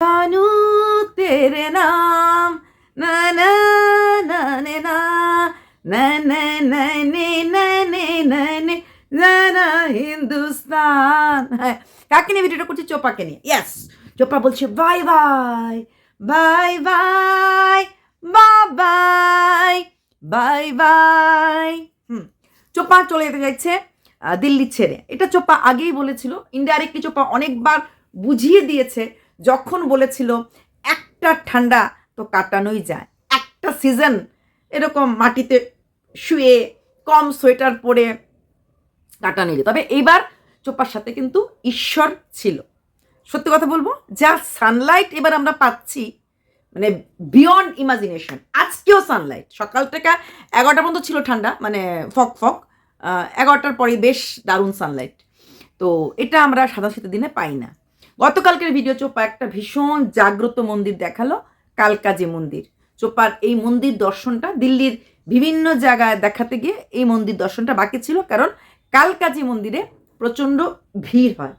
तानू तेरे नाम ना ना ना ने ना ना ना ना ने ना ने না নে না না হিন্দুস্তান হ্যাঁ কাকে নিয়ে ভিডিওটা করছি চোপাকে নিয়ে ইয়েস চোপা বলছে bye bye bye bye bye bye bye হুম চোপা চলে যেতে যাচ্ছে আহ, দিল্লি ছেড়ে এটা চোপা আগেই বলেছিল ইনডাইরেক্টলি চোপা অনেকবার বুঝিয়ে দিয়েছে যখন বলেছিল, একটা ঠান্ডা তো কাটানোই যায়। একটা সিজন এরকম মাটিতে শুয়ে কম সোয়েটার পরে কাটানো যায় তবে এইবার চোপার সাথে কিন্তু ঈশ্বর ছিল। সত্যি কথা বলব, যা সানলাইট এবার আমরা পাচ্ছি মানে বিয়ন্ড ইমাজিনেশন আজকেও সানলাইট সকাল থেকে এগারোটা পর্যন্ত ছিল ঠান্ডা মানে ফক ফক এগারোটার পরে বেশ দারুণ সানলাইট তো এটা আমরা সাদা শীতের দিনে পাই না। গতকালকের ভিডিও চোপা একটা ভীষণ জাগ্রত মন্দির দেখাল, কালকাজি মন্দির। চোপার এই মন্দির দর্শনটা দিল্লির বিভিন্ন জায়গায় দেখাতে গিয়ে এই মন্দির দর্শনটা বাকি ছিল, কারণ কালকাজি মন্দিরে প্রচণ্ড ভিড় হয়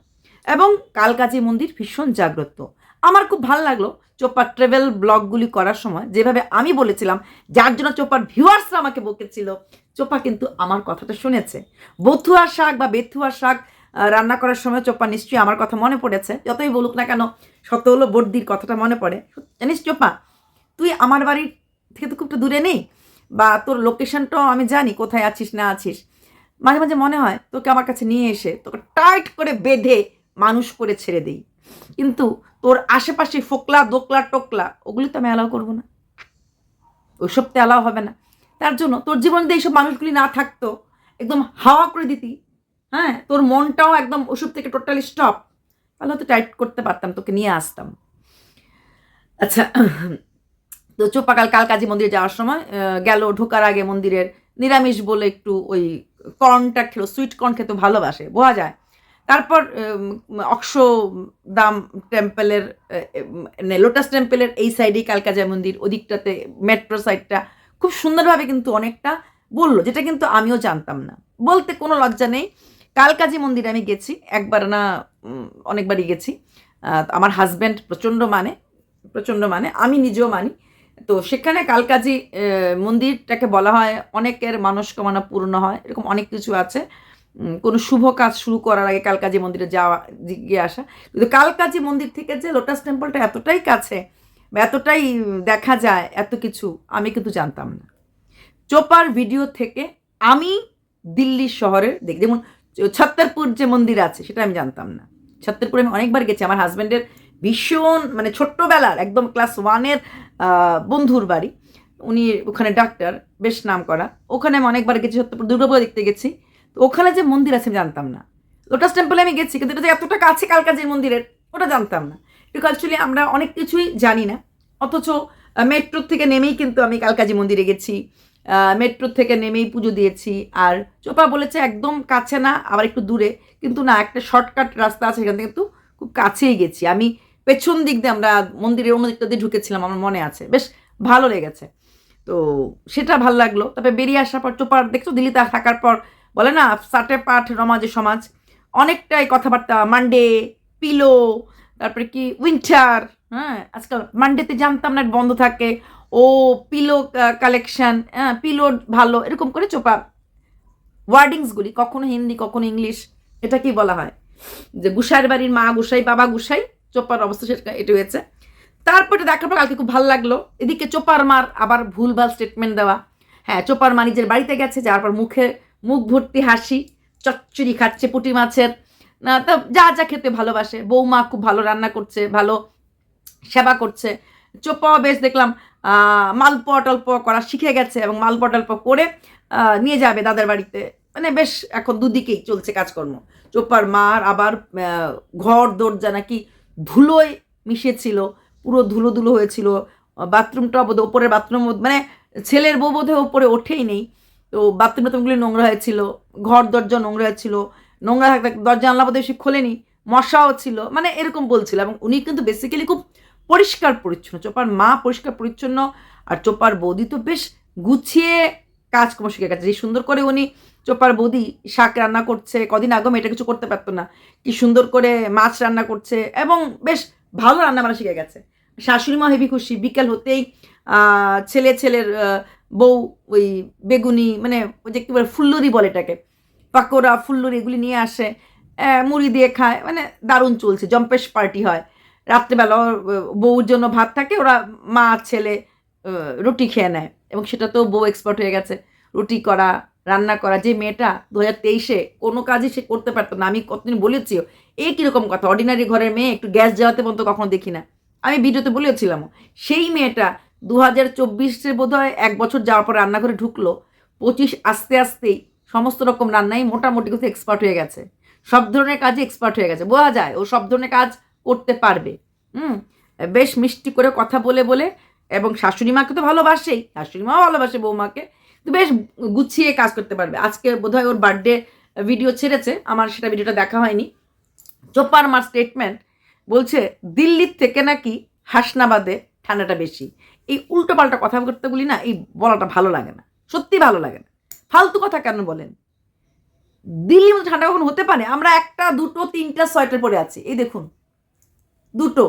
এবং কালকাজি মন্দির ভীষণ জাগ্রত। আমার খুব ভালো লাগল চোপার ট্রেভেল ব্লগগুলি করার সময়। যেভাবে আমি বলেছিলাম, যার জন্য চোপার ভিউয়ার্সরা আমাকে বকেছিল, চোপা কিন্তু আমার কথাটা শুনেছে। বথুয়ার শাক বা বেথুয়ার শাক রান্না করার সময় চোপা নিশ্চয়ই আমার কথা মনে পড়েছে। যতই বলুক না কেন শত হলো বর্দির কথাটা মনে পড়ে। জানিস চোপা, তুই আমার বাড়ির থেকে তো খুব একটা দূরে নেই, বা তোর লোকেশনটাও আমি জানি কোথায় আছিস, না আছিস। মাঝে মাঝে মনে হয় তোকে আমার কাছে নিয়ে এসে তোকে টাইট করে বেঁধে মানুষ করে ছেড়ে দিই। কিন্তু তোর আশেপাশে ফোকলা, দোকলা, টোকলা, ওগুলি তো আমি অ্যালাউ করব না। ওইসব তো অ্যালাউ হবে না। তার জন্য তোর জীবনে এইসব মানুষগুলি না থাকতো, একদম হাওয়া করে দিতি হ্যাঁ তোর মনটাও একদম ওসব থেকে টোটালি স্টপ তাহলে হয়তো টাইট করতে পারতাম, তোকে নিয়ে আসতাম। আচ্ছা তো চোপাকাল কালকাজি মন্দিরে যাওয়ার সময় গেল ঢোকার আগে মন্দিরের নিরামিষ বলে একটু ওই কর্নটা খেলো সুইট কর্ন খেতে ভালোবাসে, বোঝা যায়। তারপর অক্ষ দাম টেম্পেলের লোটাস টেম্পেলের এই সাইডেই কালকাজা মন্দির, ওদিকটাতে মেট্রো সাইডটা খুব সুন্দরভাবে কিন্তু অনেকটা বলল, যেটা কিন্তু আমিও জানতাম না। বলতে কোনো লজ্জা নেই। কালকাজি মন্দিরে আমি গেছি, একবার না অনেকবারই গেছি। আমার হাজব্যান্ড প্রচণ্ড মানে প্রচণ্ড মানে আমি নিজেও মানি। তো সেখানে কালকাজি মন্দিরটাকে বলা হয় অনেকের মানসকামনা পূর্ণ হয়, এরকম অনেক কিছু আছে। কোনো শুভ কাজ শুরু করার আগে কালকাজি মন্দিরে যাওয়া, গিয়ে আসা। কিন্তু কালকাজি মন্দির থেকে যে লোটাস টেম্পলটা এতটাই কাছে বা এতটাই দেখা যায়, এত কিছু আমি কিন্তু জানতাম না। চোপার ভিডিও থেকে আমি দিল্লি শহরের দেখ, যেমন ছত্তরপুর যে মন্দির আছে, সেটা আমি জানতাম না। ছত্তরপুরে আমি অনেকবার গেছি। আমার হাজব্যান্ডের ভীষণ মানে ছোট্টবেলার একদম ক্লাস ওয়ানের বন্ধুর বাড়ি। উনি ওখানে ডাক্তার, বেশ নাম করা ওখানে আমি অনেকবার গেছি, ছত্তরপুর দুর্গাপুজো দেখতে গেছি। তো ওখানে যে মন্দির আছে, আমি জানতাম না। লোটাস টেম্পলে আমি গেছি, কিন্তু এটা যে এতটা কাছে কালকাজির মন্দিরের, ওটা জানতাম না। একটু অ্যাকচুয়ালি আমরা অনেক কিছুই জানি না। অথচ মেট্রোর থেকে নেমেই কিন্তু আমি কালকাজি মন্দিরে গেছি। মেট্রো থেকে নেমেই পুজো দিয়েছি। আর চোপা বলেছে একদম কাছে না, আবার একটু দূরে। কিন্তু না, একটা শর্টকাট রাস্তা আছে, সেখান থেকে কিন্তু খুব কাছেই গেছি। আমি পেছন দিক দিয়ে আমরা মন্দিরের অন্য দিকটা দিয়ে ঢুকেছিলাম, আমার মনে আছে। বেশ ভালো লেগেছে। তো সেটা ভালো লাগল। তারপরে বেরিয়ে আসার পর চোপার দেখছ, দিল্লিতে থাকার পর বলে না, সাটে পাঠ রমাজে সমাজ, অনেকটাই কথাবার্তা মানডে পিলো তারপরে কি উইন্টার হ্যাঁ আজকাল মানডেতে জানতাম না, বন্ধ থাকে। ও পিলো কালেকশন হ্যাঁ পিলো ভালো, এরকম করে চোপা। ওয়ার্ডিংসগুলি কখনো হিন্দি, কখনো ইংলিশ এটা কি বলা হয়। যে গুসাইয়ের বাড়ির মা গুসাই, বাবা গুসাই, চোপার অবস্থা সেটা এটা হয়েছে। তারপরে দেখার পর কালকে খুব ভালো লাগল। এদিকে চোপার মার আবার ভুলভাল স্টেটমেন্ট দেওয়া। হ্যাঁ চোপার মা নিজের বাড়িতে গেছে, যাওয়ার পর মুখে মুখ ভর্তি হাসি, চচ্চড়ি খাচ্ছে পুঁটি মাছের। না, তো যা যা খেতে ভালোবাসে। বৌমা খুব ভালো রান্না করছে, ভালো সেবা করছে। চোপাও বেশ দেখলাম মালপোয়া টল্পোয়া করা শিখে গেছে এবং মালপোয়া টল্পোয়া করে নিয়ে যাবে দাদার বাড়িতে। মানে বেশ এখন দুদিকেই চলছে কাজকর্ম। চোপার মার আবার ঘর দরজা নাকি ধুলোয় মিশেছিল, পুরো ধুলো ধুলো হয়েছিল। বাথরুমটা বোধ ওপরের বাথরুম মানে ছেলের বউ বোধহয় ওপরে ওঠেই নেই। তো বাথরুম টাথরুমগুলি নোংরা হয়েছিল, ঘর দরজা নোংরা হয়েছিল। নোংরা থাকতে দরজা, জানলা বোধহয় সে খোলেনি, মশাও ছিল মানে এরকম বলছিল। এবং উনি কিন্তু বেসিক্যালি খুব পরিষ্কার পরিচ্ছন্ন। চোপার মা পরিষ্কার পরিচ্ছন্ন, আর চোপার বৌদি তো বেশ গুছিয়ে কাজকর্ম শিখে গেছে যে সুন্দর করে উনি চোপার বৌদি শাক রান্না করছে, কদিন আগেও এটা কিছু করতে পারতো না। কি সুন্দর করে মাছ রান্না করছে এবং বেশ ভালো রান্না বান্না শিখে গেছে। শাশুড়ি মা হেবি খুশি। বিকেল হতেই ছেলে ছেলের বউ ওই বেগুনি মানে ওই যে কী বলে, ফুল্লুরি বলে এটাকে। পাকোড়া, ফুল্লুরি এগুলি নিয়ে আসে। মুড়ি দিয়ে খায়। মানে দারুণ চলছে। জম্পেশ পার্টি হয়। রাত্রেবেলা বউর জন্য ভাত থাকে, ওরা মা, ছেলে রুটি খেয়ে নেয়। এবং সেটা তো বউ এক্সপার্ট হয়ে গেছে। রুটি করা, রান্না করা, যে মেয়েটা দু হাজার তেইশে কোনো কাজই সে করতে পারতো না। আমি কতদিন বলেছিও এই কীরকম কথা? অর্ডিনারি ঘরের মেয়ে, একটু গ্যাস জ্বালাতে পর্যন্ত কখনো দেখি না। আমি ভিডিওতে বলেছিলাম সেই মেয়েটা দু হাজার চব্বিশে বোধ হয় এক বছর যাওয়ার পর রান্নাঘরে ঢুকলো। পঁচিশ আস্তে আস্তেই সমস্ত রকম রান্নাই মোটামুটি কোথাও এক্সপার্ট হয়ে গেছে। সব ধরনের কাজে এক্সপার্ট হয়ে গেছে। বোঝা যায়, ও সব ধরনের কাজ করতে পারবে। হুম? বেশ মিষ্টি করে কথা বলে বলে, এবং শাশুড়ি মাকে তো ভালোবাসেই, শাশুড়ি মাও ভালোবাসে বৌমাকে তো বেশ গুছিয়ে কাজ করতে পারবে। আজকে বোধহয় ওর বার্থডে ভিডিও ছেড়েছে, আমার সেটা ভিডিওটা দেখা হয়নি। চোপার মার স্টেটমেন্ট বলছে, দিল্লির থেকে নাকি হাসনাবাদে ঠান্ডাটা বেশি। এই উল্টো পাল্টা কথা করতে বলি না, এই বলাটা ভালো লাগে না। সত্যি ভালো লাগে না। ফালতু কথা কেন বলেন? দিল্লির মধ্যে ঠান্ডা কখন হতে পারে? আমরা একটা, দুটো, তিনটা সোয়েটার পরে আছি। এই দেখুন। দুটো।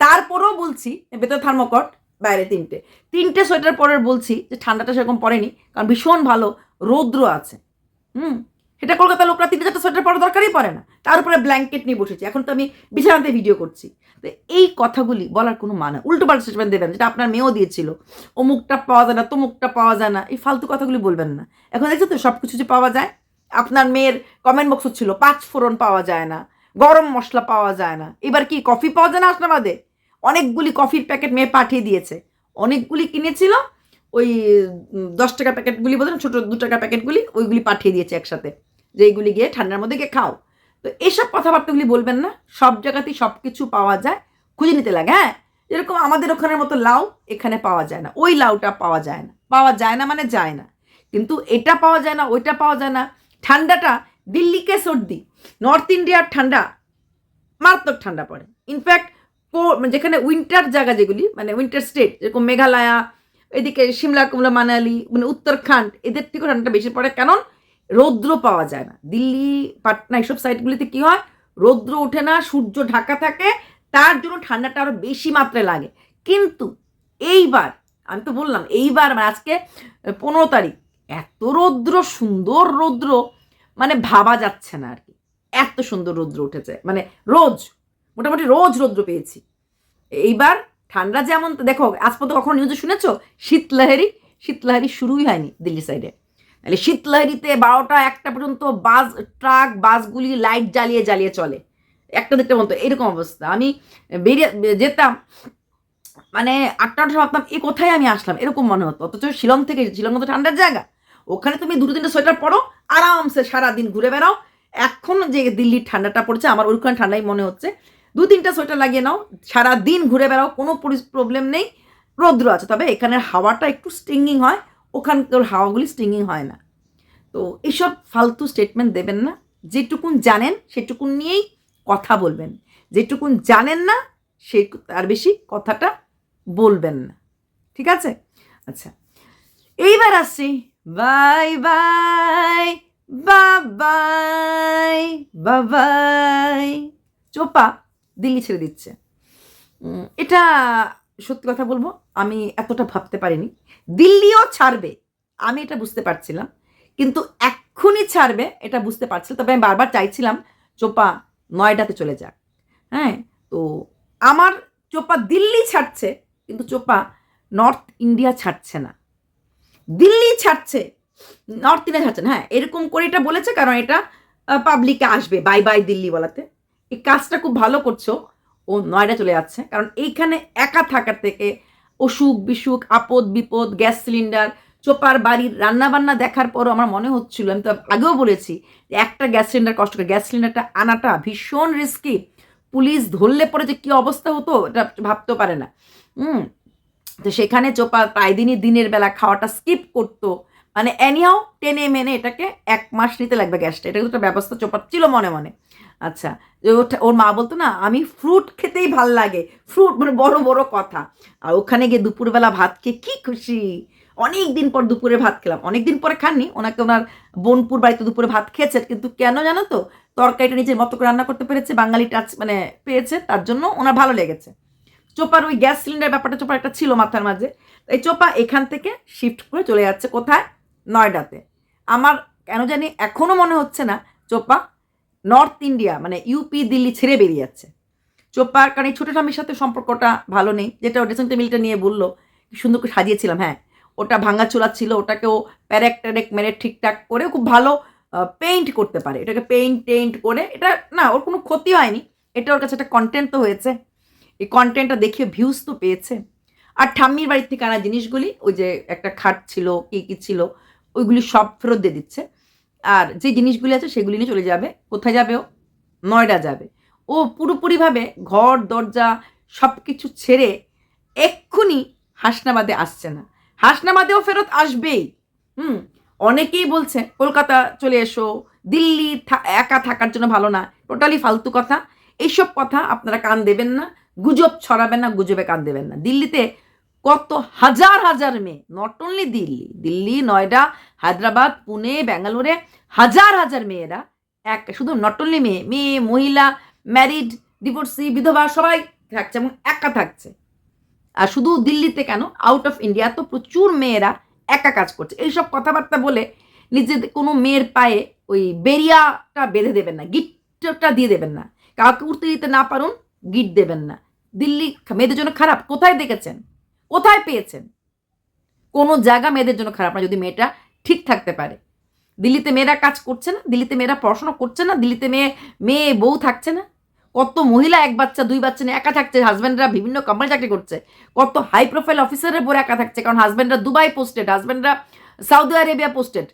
তারপরেও বলছি, ভেতরে থার্মোকট, বাইরে তিনটে। তিনটে সোয়েটার পরের বলছি যে ঠান্ডাটা সেরকম পড়েনি কারণ ভীষণ ভালো রৌদ্র আছে। হুম? সেটা কলকাতার লোকরা তিনটে চারটে সোয়েটার পরা দরকারই পড়ে না। তার উপরে ব্ল্যাঙ্কেট নিয়ে বসেছি। এখন তো আমি বিছানাতে ভিডিও করছি। তো এই কথাগুলি বলার কোনো মানে উল্টো পাল্টা স্টেটমেন্ট দেবেন, যেটা আপনার মেয়েও দিয়েছিল। অমুকটা পাওয়া যায় না, তমুকটা পাওয়া যায় না। এই ফালতু কথাগুলি বলবেন না। এখন দেখছ তো সব কিছু যে পাওয়া যায়। আপনার মেয়ের কমেন্ট বক্স ছিল পাঁচ ফোড়ন পাওয়া যায় না। গরম মশলা পাওয়া যায় না। এবার কি কফি পাওয়া যায় না আসনাবাদে অনেকগুলি কফির প্যাকেট মেয়ে পাঠিয়ে দিয়েছে। অনেকগুলি কিনেছিল, ওই দশ টাকা প্যাকেটগুলি বলতেন ছোটো দু টাকা প্যাকেটগুলি ওইগুলি পাঠিয়ে দিয়েছে একসাথে। যে এইগুলি গিয়ে ঠান্ডার মধ্যে গিয়ে খাও। তো এইসব কথাবার্তাগুলি বলবেন না, সব জায়গাতেই সব কিছু পাওয়া যায়। খুঁজে নিতে লাগে হ্যাঁ? যেরকম আমাদের ওখানের মতো লাউ এখানে পাওয়া যায় না। ওই লাউটা পাওয়া যায় না। পাওয়া যায় না মানে যায় না। কিন্তু এটা পাওয়া যায় না, ওইটা পাওয়া যায় না। ঠান্ডাটা দিল্লিকে সর্দি, নর্থ ইন্ডিয়ার ঠান্ডা, মারাত্মক ঠান্ডা পড়ে। ইনফ্যাক্ট যেখানে উইন্টার জায়গা যেগুলি মানে উইন্টার স্টেট যেরকম মেঘালয়া, এদিকে সিমলা, কুমলা, মানালি মানে উত্তরাখণ্ড, এদের থেকেও ঠান্ডাটা বেশি পড়ে। কারণ রৌদ্র পাওয়া যায় না। দিল্লি পাটনা এইসব সাইডগুলিতে কী হয়? রৌদ্র ওঠে না, সূর্য ঢাকা থাকে, তার জন্য ঠান্ডাটা আরও বেশি মাত্রায় লাগে। কিন্তু এইবার, আমি তো বললাম, এইবার মানে আজকে পনেরো তারিখ, এত রৌদ্র, সুন্দর রৌদ্র মানে ভাবা যাচ্ছে না আর কি। এত সুন্দর রৌদ্র উঠেছে। মানে রোজ, মোটামুটি রোজ রৌদ্র পেয়েছি। এইবার ঠান্ডা যেমন, দেখো, আজ পর্যন্ত কখনো নিউজে শুনেছো? শীতলহারি শীতলহারি শুরুই হয়নি দিল্লি সাইডে তাহলে শীতলহারিতে বারোটা একটা পর্যন্ত বাস, ট্রাক, বাসগুলি লাইট জ্বালিয়ে জ্বালিয়ে চলে। একটা দেখতে মতো এরকম অবস্থা। আমি বেরিয়ে, যেতাম মানে আটটা আটটা ভাবতাম, এ কোথায় আমি আসলাম? এরকম মনে হতো। অথচ শিলং থেকে, শিলং তো ঠান্ডার জায়গা। ওখানে তুমি দুটো তিনটে সোয়েটার পরো, আরামসে সারাদিন ঘুরে বেড়াও। এখন যে দিল্লির ঠান্ডাটা পড়ছে, আমার ওইখানে ঠান্ডাই মনে হচ্ছে। দু তিনটা সোয়েটার লাগিয়ে নাও, সারাদিন ঘুরে বেড়াও, কোনো প্রবলেম নেই। রৌদ্র আছে, তবে এখানের হাওয়াটা একটু স্টিঙ্গিং হয়, ওখানকার হাওয়াগুলি স্টিঙ্গিং হয় না। তো এইসব ফালতু স্টেটমেন্ট দেবেন না, যেটুকুন জানেন সেটুকুন নিয়েই কথা বলবেন। যেটুকুন জানেন না, সে তার বেশি কথাটা বলবেন না। ঠিক আছে? আচ্ছা এইবার আসছি বাই বাই বাবাই বাবাই চোপা দিল্লি ছেড়ে দিচ্ছে। এটা সত্যি কথা বলব, আমি এতটা ভাবতে পারিনি। দিল্লিও ছাড়বে, আমি এটা বুঝতে পারছিলাম। কিন্তু এক্ষুনি ছাড়বে, এটা বুঝতে পারছিলাম তবে আমি বারবার চাইছিলাম, চোপা নয়ডাতে চলে যাক। হ্যাঁ তো আমার চোপা দিল্লি ছাড়ছে, কিন্তু চোপা নর্থ ইন্ডিয়া ছাড়ছে না। দিল্লি ছাড়ছে, নর্থ ইন্ডিয়া ছাড়ছে হ্যাঁ এরকম করে এটা বলেছে কারণ এটা পাবলিকে আসবে বাই বাই দিল্লি বলাতে। এই কাজটা খুব ভালো করছ, ও নয়ডা চলে যাচ্ছে। কারণ এইখানে একা থাকার থেকে অসুখ বিসুখ, আপদ বিপদ, গ্যাস সিলিন্ডার, চোপার বাড়ির রান্নাবান্না দেখার পরও আমার মনে হচ্ছিল, আমি তো আগেও বলেছি, যে একটা গ্যাস সিলিন্ডার কষ্ট করে, গ্যাস সিলিন্ডারটা আনাটা ভীষণ রিস্কি পুলিশ ধরলে পরে যে কী অবস্থা হতো, এটা ভাবতেও পারে না। হুম তো সেখানে চোপা প্রায় দিনই দিনের বেলা খাওয়াটা স্কিপ করতো। মানে অ্যানিহাও টেনে মেনে এটাকে এক মাস নিতে লাগবে গ্যাসটা এটা একটা ব্যবস্থা চোপার ছিল মনে মনে। আচ্ছা ওর মা বলতো না, আমি ফ্রুট খেতেই ভালো লাগে। ফ্রুট মানে বড় বড় কথা। আর ওখানে গিয়ে দুপুরবেলা ভাত খেয়ে কী খুশি। অনেক দিন পর দুপুরে ভাত খেলাম। অনেক দিন পরে খাননি। ওনাকে ওনার বোনপুর বাড়িতে দুপুরে ভাত খেয়েছেন কিন্তু কেন জানো তো, তরকারিটা নিজের মতো করে রান্না করতে পেরেছে, বাঙালি টাচ মানে পেয়েছে, তার জন্য ওনার ভালো লেগেছে। চোপার ওই গ্যাস সিলিন্ডার ব্যাপারটা চোপার একটা ছিল মাথার মাঝে। এই চোপা এখান থেকে শিফট করে চলে যাচ্ছে কোথায়? নয়ডাতে। আমার কেন জানি এখনও মনে হচ্ছে না চোপা নর্থ ইন্ডিয়া মানে ইউপি, দিল্লি ছেড়ে বেরিয়ে যাচ্ছে। চোপা কারণ এই ছোটো স্বামীর সাথে সম্পর্কটা ভালো নেই। যেটা ড্রেসিং টেবিলটা নিয়ে বলল সুন্দর করে সাজিয়েছিলাম হ্যাঁ। ওটা ভাঙা চোলা ছিল, ওটাকেও প্যারেক ট্যারেক মেরে ঠিকঠাক করে খুব ভালো পেইন্ট করতে পারে। এটাকে পেইন্ট টেইন্ট করে, এটা না, ওর কোনো ক্ষতি হয়নি। এটা ওর কাছে একটা কন্টেন্ট তো হয়েছে। এই কন্টেন্টটা দেখে ভিউজ তো পেয়েছে। আর ঠাম্মির বাড়ির থেকে আনা জিনিসগুলি, ওই যে একটা খাট ছিল, কী কী ছিল, ওইগুলি সব ফেরত দিয়ে দিচ্ছে। আর যে জিনিসগুলি আছে, সেগুলি নিয়ে চলে যাবে। কোথায় যাবে ও? নয়ডা যাবে। ও পুরোপুরিভাবে ঘর, দরজা সব কিছু ছেড়ে এক্ষুনি হাসনাবাদে আসছে না। হাসনাবাদেও ফেরত আসবেই। হুম, অনেকেই বলছে, কলকাতা চলে এসো, দিল্লি একা থাকার জন্য ভালো না। টোটালি ফালতু কথা। এইসব কথা আপনারা কান দেবেন না। গুজব ছড়াবেন না, গুজবে কান দেবেন না। দিল্লিতে কত হাজার হাজার মেয়ে নট অনলি দিল্লি দিল্লি, নয়ডা, হায়দ্রাবাদ, পুনে, ব্যাঙ্গালোরে হাজার হাজার মেয়েরা এক, শুধু নট অনলি মেয়ে মেয়ে, মহিলা ম্যারিড ডিভোর্সি বিধবা, সবাই থাকছে এবং একা থাকছে। আর শুধু দিল্লিতে কেন? আউট অফ ইন্ডিয়া তো প্রচুর মেয়েরা একা কাজ করছে। এইসব কথাবার্তা বলে নিজেদের কোনো মেয়ের পায়ে ওই বেরিয়াটা বেঁধে দেবেন না গিটটা দিয়ে দেবেন না। কাউকে উঠতে দিতে না পারুন, গিট দেবেন না। দিল্লি মেয়েদের জন্য খারাপ, কোথায় দেখেছেন? কোথায় পেয়েছেন? কোনো জায়গা মেয়েদের জন্য খারাপ না, যদি মেয়েটা ঠিক থাকতে পারে। দিল্লিতে মেয়েরা কাজ করছে না, দিল্লিতে মেয়েরা পড়াশোনা করছে না, দিল্লিতে মেয়ে মেয়ে, বউ থাকছে না। কত মহিলা এক বাচ্চা, দুই বাচ্চা নিয়ে একা থাকছে হাজব্যান্ডরা বিভিন্ন কোম্পানি চাকরি করছে। কত হাই প্রোফাইল অফিসারের পরে একা থাকছে, কারণ হাজব্যান্ডরা দুবাই পোস্টেড হাজব্যান্ডরা সৌদি আরেবিয়া পোস্টেড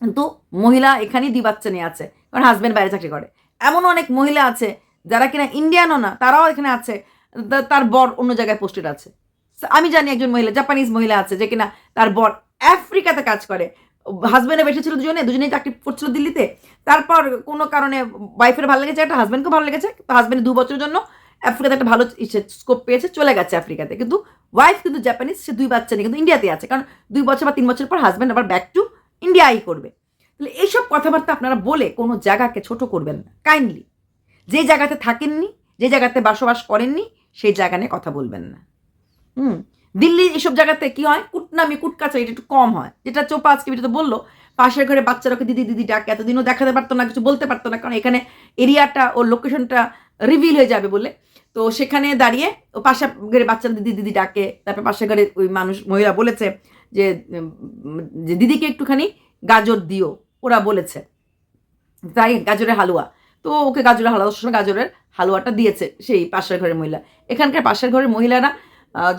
কিন্তু মহিলা এখানেই দুই বাচ্চা নিয়ে আছে, কারণ হাজব্যান্ড বাইরে চাকরি করে। এমন অনেক মহিলা আছে যারা কিনা ইন্ডিয়ানও না, তারাও এখানে আছে তার বর অন্য জায়গায় পোস্টেড আছে। আমি জানি একজন মহিলা জাপানিজ মহিলা আছে, যে কিনা তার বর আফ্রিকাতে কাজ করে। হাজব্যান্ডে বেঁচে ছিল দুজনে, দুজনেই চাকরি করছিল দিল্লিতে। তারপর কোনো কারণে ওয়াইফের ভালো লেগেছে, একটা হাজব্যান্ডকেও ভালো লেগেছে তো হাজব্যান্ড দু বছরের জন্য আফ্রিকাতে একটা ভালো স্কোপ পেয়েছে, চলে গেছে আফ্রিকাতে কিন্তু ওয়াইফ কিন্তু জাপানিজ সে দুই বাচ্চা নেই কিন্তু ইন্ডিয়াতে আছে। কারণ দুই বছর বা তিন বছর পর হাজব্যান্ড আবার ব্যাক টু ইন্ডিয়াই করবে। তাহলে এইসব কথাবার্তা আপনারা বলে কোনো জায়গাকে ছোট করবেন না। কাইন্ডলি যে জায়গাতে থাকেননি, যে জায়গাতে বসবাস করেননি, সেই জায়গা নিয়ে কথা বলবেন না। হুম? দিল্লি এসব জায়গাতে কি হয়? কুটনামি, কুটকাচা এটা একটু কম হয়। যেটা চোপা আজকে ভিডিওতে বলল, পাশের ঘরে বাচ্চারাকে দিদি দিদি ডাকে এতদিনও দেখাতে পারতো না, কিছু বলতে পারতো না, কারণ এখানে এরিয়াটা ও লোকেশনটা রিভিল হয়ে যাবে বলে। তো সেখানে দাঁড়িয়ে ও পাশে ঘরে বাচ্চারা দিদি দিদি ডাকে তারপর পাশের ঘরে ওই মানুষ, মহিলা বলেছে যে দিদিকে একটুখানি গাজর দিও, ওরা বলেছে। তাই গাজরের হালুয়া। তো ওকে গাজরের হালুয়া সময় গাজরের হালুয়াটা দিয়েছে সেই পাশের ঘরের মহিলা। এখানকার পাশের ঘরের মহিলারা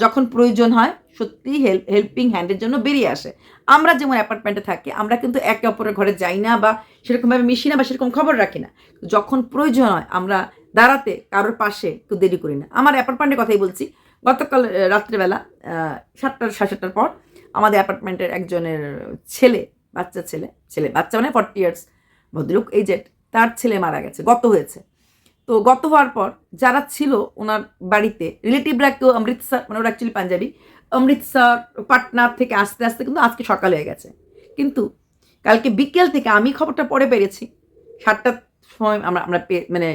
যখন প্রয়োজন হয়, সত্যি হেল্প হেল্পিং হ্যান্ডের জন্য বেরিয়ে আসে। আমরা যেমন অ্যাপার্টমেন্টে থাকি, আমরা কিন্তু একে অপরের ঘরে যাই না বা সেরকমভাবে মিশি না বা সেরকম খবর রাখি না। যখন প্রয়োজন হয়, আমরা দাঁড়াতে কারোর পাশে একটু দেরি করি না। আমার অ্যাপার্টমেন্টের কথাই বলছি, গতকাল রাত্রেবেলা সাতটার, সাড়ে সাতটার পর আমাদের অ্যাপার্টমেন্টের একজনের ছেলে, বাচ্চা ছেলে ছেলে বাচ্চা মানে ফর্টি ইয়ার্স ভদ্রলোক এজেড তার ছেলে মারা গেছে, গত হয়েছে। তো গত হওয়ার পর যারা ছিল ওনার বাড়িতে রিলেটিভরা কেউ অমৃতসর মানে ওরা অ্যাকচুয়ালি পাঞ্জাবি। অমৃতসর পাটনা থেকে আস্তে আস্তে কিন্তু আজকে সকাল হয়ে গেছে। কিন্তু কালকে বিকেল থেকে আমি খবরটা পরে পেরেছি, সাতটার সময় আমরা আমরা মানে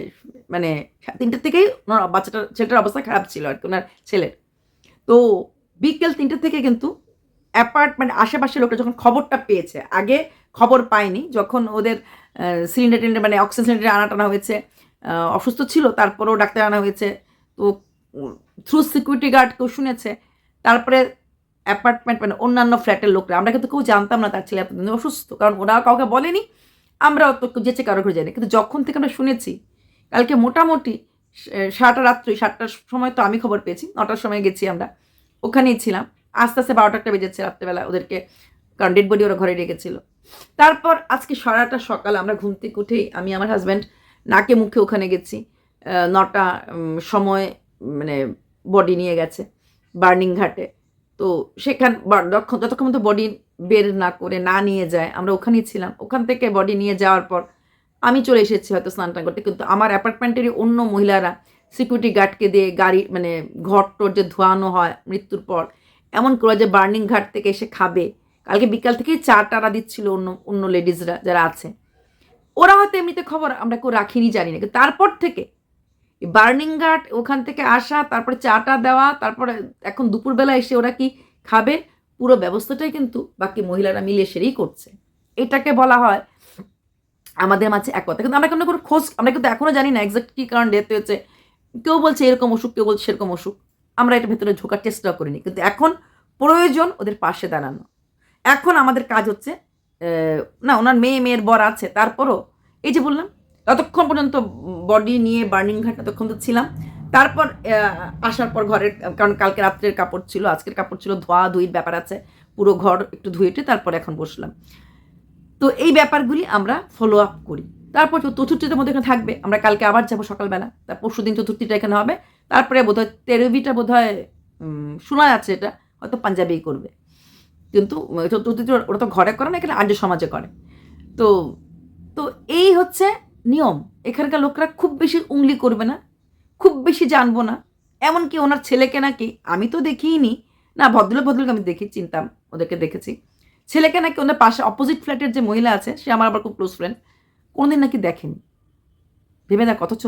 মানে তিনটের থেকেই ওনার বাচ্চাটার, ছেলেটার অবস্থা খারাপ ছিল আর কি, ওনার ছেলের। তো বিকেল তিনটে থেকে কিন্তু অ্যাপার্টমেন্ট আশেপাশের লোকরা যখন খবরটা পেয়েছে, আগে খবর পায়নি, যখন ওদের সিলিন্ডার টিলিন্ডার মানে অক্সিজেন সিলিন্ডার আনা টানা হয়েছে অসুস্থ ছিল, তারপরেও ডাক্তার আনা হয়েছে। তো থ্রু সিকিউরিটি গার্ড কেউ শুনেছে, তারপরে অ্যাপার্টমেন্ট মানে অন্যান্য ফ্ল্যাটের লোকরা, আমরা কিন্তু কেউ জানতাম না তার ছেলে এতদিন অসুস্থ, কারণ ওরা কাউকে বলেনি, আমরাও তো যেচে কারও ঘরে যাইনি কিন্তু যখন থেকে আমরা শুনেছি, কালকে মোটামুটি সারাটা রাত্রি, সাতটার সময় তো আমি খবর পেয়েছি, নটার সময় গেছি আমরা, ওখানেই ছিলাম। আস্তে আস্তে বারোটা একটা বেজেছে রাত্রেবেলা ওদেরকে, কারণ ডেড বডি ওরা ঘরে রেখেছিল। তারপর আজকে সারাটা সকাল আমরা ঘুম থেকে উঠেই আমি আমার হাজব্যান্ড নাকে মুখে ওখানে গেছি। নটা সময় মানে বডি নিয়ে গেছে বার্নিং ঘাটে। তো সেখান যতক্ষণ তো বডি বের না করে না নিয়ে যায়, আমরা ওখানেই ছিলাম। ওখান থেকে বডি নিয়ে যাওয়ার পর আমি চলে এসেছি হয়তো স্নান টান করতে। কিন্তু আমার অ্যাপার্টমেন্টেরই অন্য মহিলারা সিকিউরিটি গার্ডকে দিয়ে গাড়ি মানে ঘর টর যে ধোয়ানো হয় মৃত্যুর পর, এমন করে যে বার্নিং ঘাট থেকে এসে খাবে। কালকে বিকাল থেকেই চা টারা দিচ্ছিল অন্য অন্য লেডিসরা যারা আছে। ওরা হয়তো এমনিতে খবর আমরা কেউ রাখিনি, জানি না। কিন্তু তারপর থেকে বার্নিং ঘাট ওখান থেকে আসা, তারপরে চাটা দেওয়া, তারপরে এখন দুপুরবেলা এসে ওরা কি খাবে, পুরো ব্যবস্থাটাই কিন্তু বাকি মহিলারা মিলে সেরেই করছে। এটাকে বলা হয় আমাদের মাঝে একতা। কিন্তু আমরা কোনো কোনো খোঁজ, আমরা কিন্তু এখনও জানি না এক্সাক্ট কী কারণ ডেথ হয়েছে। কেউ বলছে এরকম অসুখ, কেউ বলছে সেরকম অসুখ। আমরা এটা ভেতরে ঢোকার চেষ্টাও করিনি। কিন্তু এখন প্রয়োজন ওদের পাশে দাঁড়ানো। এখন আমাদের কাজ হচ্ছে না, ওনার মেয়ে, মেয়ের বর আছে, তারপরও এই যে বললাম, ততক্ষণ পর্যন্ত বডি নিয়ে বার্নিং ঘাট ততক্ষণ তো ছিলাম। তারপর আসার পর ঘরের, কারণ কালকে রাত্রের কাপড় ছিল, আজকের কাপড় ছিল, ধোয়া ধুইর ব্যাপার আছে, পুরো ঘর একটু ধুয়েটে তারপর এখন বসলাম। তো এই ব্যাপারগুলি আমরা ফলো আপ করি। তারপর চতুর্থীটার মধ্যে এখানে থাকবে, আমরা কালকে আবার যাব সকালবেলা তার পরশু দিন চতুর্থীটা এখানে হবে, তারপরে বোধ হয় তেরবিটা বোধ হয় শোনা যাচ্ছে এটা, হয়তো পাঞ্জাবেই করবে। কিন্তু উম, ওরা তো ঘরে করে না এখানে আর্য সমাজে করে। তো তো এই হচ্ছে নিয়ম। এখানকার লোকরা খুব বেশি উংলি করবে না খুব বেশি জানব না। এমনকি ওনার ছেলেকে নাকি আমি তো দেখিনি না ভদ্রলোক ভদ্রলোক আমি দেখি চিনতাম ওদেরকে দেখেছি। ছেলেকে নাকি ওনার পাশে অপোজিট ফ্ল্যাটের যে মহিলা আছে সে আমার আবার খুব ক্লোজ ফ্রেন্ড কোনোদিন নাকি দেখেনি। ভেবে দেখ অথচ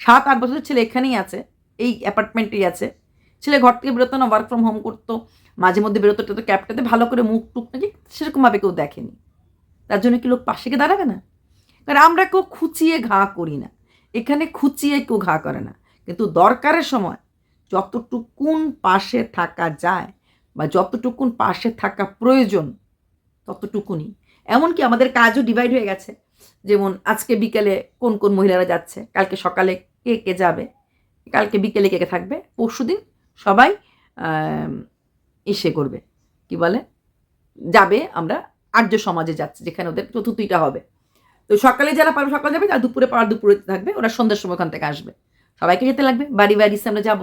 সাত আট বছরের ছেলে এখানেই আছে এই অ্যাপার্টমেন্টেই আছে। ছেলে ঘর থেকে বেরোতো না ওয়ার্ক ফ্রম হোম করতো মাঝে মধ্যে বেরোতো তো ক্যাপটাতে ভালো করে মুখ টুক নাকি সেরকমভাবে কেউ দেখেনি। তার জন্য কি লোক পাশে গিয়ে দাঁড়াবে না? কারণ আমরা কেউ খুঁচিয়ে ঘা করি না। এখানে খুঁচিয়ে কেউ ঘা করে না। কিন্তু দরকারের সময় যতটুকুন পাশে থাকা যায় বা যতটুকুন পাশে থাকা প্রয়োজন ততটুকুনি এমনকি আমাদের কাজও ডিভাইড হয়ে গেছে। যেমন আজকে বিকেলে কোন কোন মহিলারা যাচ্ছে, কালকে সকালে কে কে যাবে, কালকে বিকেলে কে কে থাকবে পরশু দিন সবাই ইসে করবে। কি বলে? যাবে আমরা আর্য সমাজে যাচ্ছে, যেখানে ওদের চতুর্থীটা হবে। তো সকালে যারা পারবে সকালে যাবে আর দুপুরে পাওয়ার দুপুরে থাকবে, ওরা সন্ধ্যার সময় ওখান থেকে আসবে। সবাইকে যেতে লাগবে, বাড়ি বাড়ি আমরা যাব।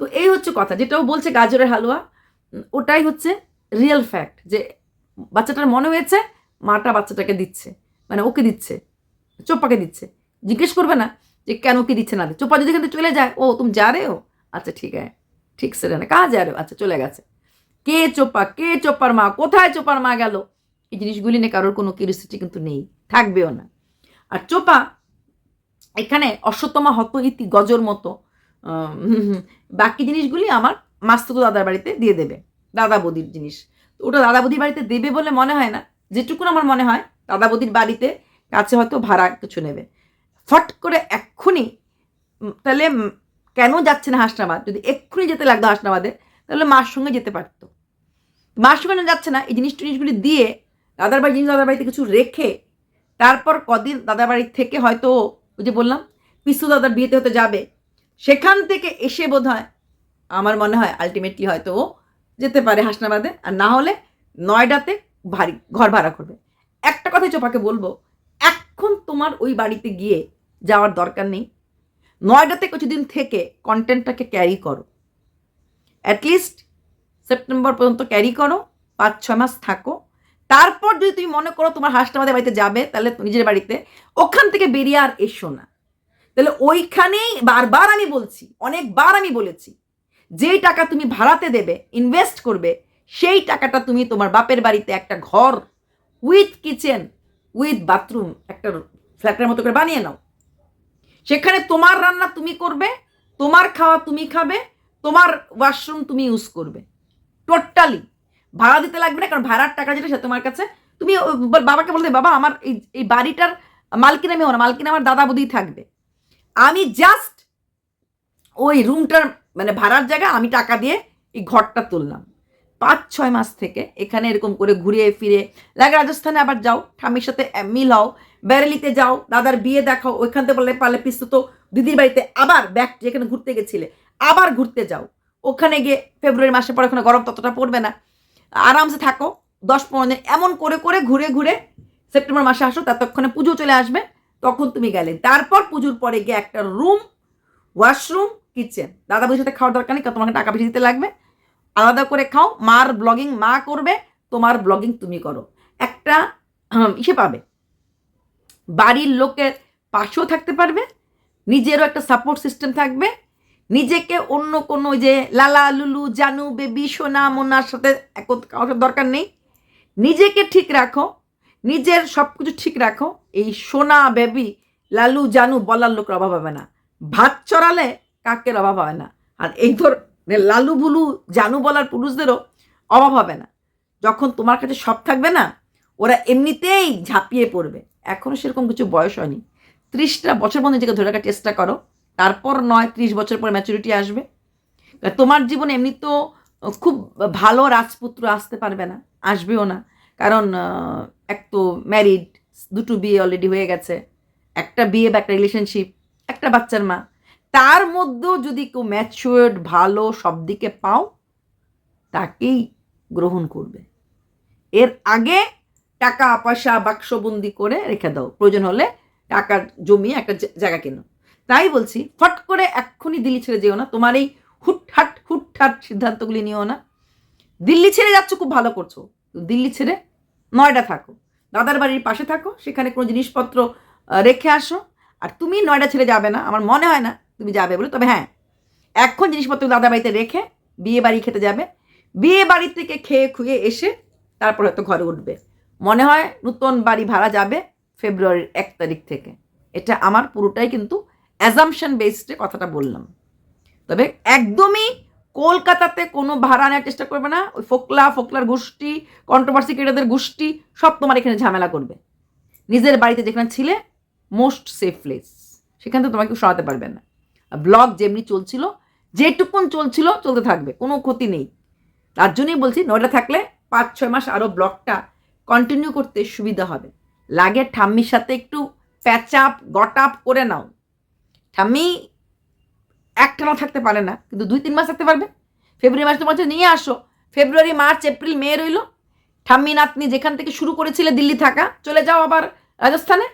তো এই হচ্ছে কথা, যেটাও বলছে গাজরের হালুয়া ওটাই হচ্ছে রিয়েল ফ্যাক্ট যে বাচ্চাটার মনে হয়েছে, মাটা বাচ্চাটাকে দিচ্ছে মানে ওকে দিচ্ছে চোপাকে দিচ্ছে। জিজ্ঞেস করবে না যে কেন কি দিচ্ছে না চোপা যদি এখান চলে যায়, ও, তুমি যা রে ও? আচ্ছা ঠিক আছে, ঠিক সে না, কাজ যা রে আচ্ছা চলে গেছে। কে চোপা, কে চোপার মা, কোথায় চোপার মা গেল? এই জিনিসগুলি নিয়ে কারোর কোনো কিউরিসিটি কিন্তু নেই, থাকবেও না। আর চোপা এখানে অশ্বতমা হত ইতি গজর মতো বাকি জিনিসগুলি আমার মাস্তুতো দাদার বাড়িতে দিয়ে দেবে, দাদা বৌদির জিনিস। ওটা দাদা বৌদির বাড়িতে দেবে বলে মনে হয় না, যেটুকুন আমার মনে হয়, দাদা বৌদির বাড়িতে কাছে হয়তো ভাড়া কিছু নেবে। ফট করে এক্ষুনি তাহলে কেন যাচ্ছে না হাসনাবাদ? যদি এক্ষুনি যেতে লাগতো হাসনাবাদে, তাহলে মার সঙ্গে যেতে পারতো। সঙ্গে যাচ্ছে না, এই জিনিস টিনিসগুলি দিয়ে দাদার বাড়ি জিনিস দাদার বাড়িতে কিছু রেখে তারপর কদিন দাদার বাড়ি থেকে হয়তো ওই যে বললাম, পিসু দাদার বিয়েতে হতে যাবে। সেখান থেকে এসে বোধ হয় আমার মনে হয় আলটিমেটলি হয়তো ও যেতে পারে হাসনাবাদে, আর না হলে নয়ডাতে ভারী ঘর ভাড়া করবে। একটা কথাই চোপাকে বলব, এখন তোমার ওই বাড়িতে গিয়ে যাওয়ার দরকার নেই। নয়ডাতে কিছুদিন থেকে কন্টেন্টটাকে ক্যারি করো। অ্যাটলিস্ট সেপ্টেম্বর পর্যন্ত ক্যারি করো, পাঁচ, ছয় মাস থাকো। তারপর যদি তুমি মনে করো তোমার হাসনাবাদের বাড়িতে যাবে, তাহলে নিজের বাড়িতে ওখান থেকে বেরিয়ে আর এসো না। তাহলে ওইখানেই বারবার আমি বলছি, অনেকবার আমি বলেছি, যেই টাকা তুমি ভাড়াতে দেবে ইনভেস্ট করবে, সেই টাকাটা তুমি তোমার বাপের বাড়িতে একটা ঘর উইথ কিচেন উইথ বাথরুম একটা ফ্ল্যাটের মতো করে বানিয়ে নাও। সেখানে তোমার রান্না তুমি করবে, তোমার খাওয়া তুমি খাবে, তোমার ওয়াশরুম তুমি ইউজ করবে। টোটালি ভাড়া দিতে লাগবে না, কারণ ভাড়ার টাকা যেটা সে তোমার কাছে। তুমি বাবাকে বলতে বাবা, আমার এই এই বাড়িটার মালকিন আমি না মালকিন আমার দাদা বৌদি থাকবে। আমি জাস্ট ওই রুমটার মানে ভাড়ার জায়গা আমি টাকা দিয়ে এই ঘরটা তুললাম। পাঁচ, ছয় মাস থেকে এখানে এরকম করে ঘুরে ফিরে লাগে রাজস্থানে আবার যাও ঠামির সাথে মিল হও বেরেলিতে যাও, দাদার বিয়ে দেখাও, ওইখান থেকে বললে পারলে পিস্তু তো দিদির বাড়িতে আবার ব্যাক যেখানে ঘুরতে গেছিলে, আবার ঘুরতে যাও। ওখানে গিয়ে ফেব্রুয়ারি মাসে পরে ওখানে গরম ততটা পড়বে না। আরামসে থাকো, দশ পনেরো দিন, এমন করে করে ঘুরে ঘুরে সেপ্টেম্বর মাসে আসো, ততক্ষণে পুজো চলে আসবে, তখন তুমি গেলে। তারপর পুজোর পরে গিয়ে একটা রুম ওয়াশরুম কিচেন দাদা বউর সাথে খাওয়ার দরকার নেই তোমাকে টাকা বেশি দিতে লাগবে। আলাদা করে খাও, মার ব্লগিং মা করবে, তোমার ব্লগিং তুমি করো। একটা ইসে পাবে। বাড়ির লোকের পাশেও থাকতে পারবে, নিজেরও একটা সাপোর্ট সিস্টেম থাকবে নিজেকে অন্য কোনো যে লালা, লুলু, জানু, বেবি, সোনা, মোনার সাথে দরকার নেই। নিজেকে ঠিক রাখো, নিজের সব কিছু ঠিক রাখো। এই সোনা, বেবি, লালু, জানু বলার লোকের অভাব হবে না। ভাত চড়ালে কাকের অভাব হবে না। আর এই ধর লালু, বুলু, জানু বলার পুরুষদেরও অভাব হবে না। যখন তোমার কাছে সব থাকবে না, ওরা এমনিতেই ঝাঁপিয়ে পড়বে। এখনও সেরকম কিছু বয়স হয়নি। ত্রিশটা বছর পর্যন্ত নিজেকে ধরে রাখার চেষ্টা করো। তারপর নয়, ত্রিশ বছর পর ম্যাচুরিটি আসবে। তোমার জীবনে এমনি তো খুব ভালো রাজপুত্র আসতে পারবে না, আসবেও না। কারণ এক তো ম্যারিড দুটো বিয়ে অলরেডি হয়ে গেছে। একটা বিয়ে বা একটা রিলেশনশিপ একটা বাচ্চার মা। তার মধ্যেও যদি কেউ ম্যাচিওর্ড ভালো, সব দিকে পাও, তাকেই গ্রহণ করবে। এর আগে টাকা, পয়সা, বাক্সবন্দি করে রেখে দাও। প্রয়োজন হলে টাকা জমিয়ে একটা জায়গা কেনো। তাই বলছি, ফট করে এক্ষুনি দিল্লি ছেড়ে যেও না। তোমার এই হুটহাট হুটহাট সিদ্ধান্তগুলি নিও না। দিল্লি ছেড়ে যাচ্ছ, খুব ভালো করছ। দিল্লি ছেড়ে নয়ডা থাকো। দাদার বাড়ির পাশে থাকো, সেখানে কোনো জিনিসপত্র রেখে আসো। আর তুমি নয়ডা ছেড়ে যাবে না। আমার মনে হয় না তুমি যাবে বলে, তবে হ্যাঁ এখন জিনিসপত্র দাদা বাড়িতে রেখে বিয়ে বাড়ি খেতে যাবে। বিয়ে বাড়ি থেকে খেয়ে খুয়ে এসে তারপর হয়তো ঘরে উঠবে। মনে হয় নতুন বাড়ি ভাড়া যাবে ফেব্রুয়ারির এক তারিখ থেকে। এটা আমার পুরোটাই কিন্তু অ্যাজামশন বেসডে কথাটা বললাম। তবে একদমই কলকাতাতে কোনো ভাড়া নেওয়ার চেষ্টা করবে না, ওই ফোকলা, ফোকলার গোষ্ঠী কন্ট্রোভার্সি ক্রিয়েটারদের গোষ্ঠী, সব তোমার এখানে ঝামেলা করবে। নিজের বাড়িতে যেখানে ছিলে মোস্ট সেফ প্লেস সেখান থেকে তোমাকে সরাতে পারবে না। ব্লগ যেমনি চলছিল, যেটুকুন চলছিল, চলতে থাকবে, কোনো ক্ষতি নেই। তার জন্যই বলছি, নয়টা থাকলে পাঁচ, ছয় মাস আরও ব্লগটা কন্টিনিউ করতে সুবিধা হবে। লাগে ঠাম্মির সাথে একটু প্যাচ আপ গট আপ করে নাও। ঠাম্মি একটানা থাকতে পারে না, কিন্তু দুই, তিন মাস থাকতে পারবে। ফেব্রুয়ারি মাস তোমার নিয়ে আসো। ফেব্রুয়ারি, মার্চ, এপ্রিল, মে রইল। ঠাম্মি, নাতনি যেখান থেকে শুরু করেছিলে দিল্লি থাকা, চলে যাও আবার রাজস্থানে।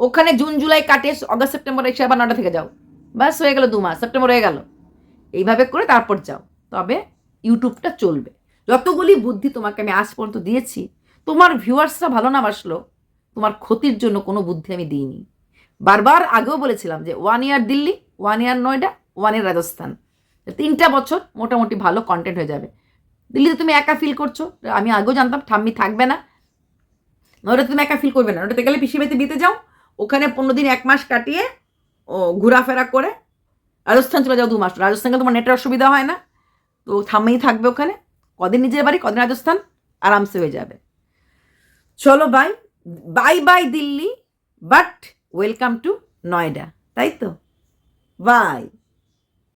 ওখানে জুন, জুলাই কাটে, অগস্ট, সেপ্টেম্বর এসে আবার নটা থেকে যাও। ব্যাস, হয়ে গেল দু মাস, সেপ্টেম্বর হয়ে গেল। এইভাবে করে তারপর যাও। তবে ইউটিউবটা চলবে। যতগুলি বুদ্ধি তোমাকে আমি আজ পর্যন্ত দিয়েছি, তোমার ভিউয়ার্সরা ভালো না বাসলো, তোমার ক্ষতির জন্য কোনো বুদ্ধি আমি দিইনি। বারবার আগেও বলেছিলাম যে one year Delhi one year Noida one year Rajasthan. তিনটা বছর মোটামুটি ভালো কন্টেন্ট হয়ে যাবে। দিল্লিতে তুমি একা ফিল করছ, আমি আগেও জানতাম, ঠাম্মি থাকবে না। নয়ডা তুমি একা ফিল করবে না। নয়ডাতে গেলে পিসি বাড়িতে দিতে যাও, ওখানে পনেরো দিন, এক মাস কাটিয়ে, ও, ঘোরাফেরা করে, রাজস্থান চলে যাও দু মাস। রাজস্থানে তোমার নেটের অসুবিধা হয় না। তো থামেই থাকবে ওখানে। কদিন নিজের বাড়ি, কদিন রাজস্থান, আরামসে হয়ে যাবে। চলো bye bye bye Delhi but welcome to Noida তাই তো? বাই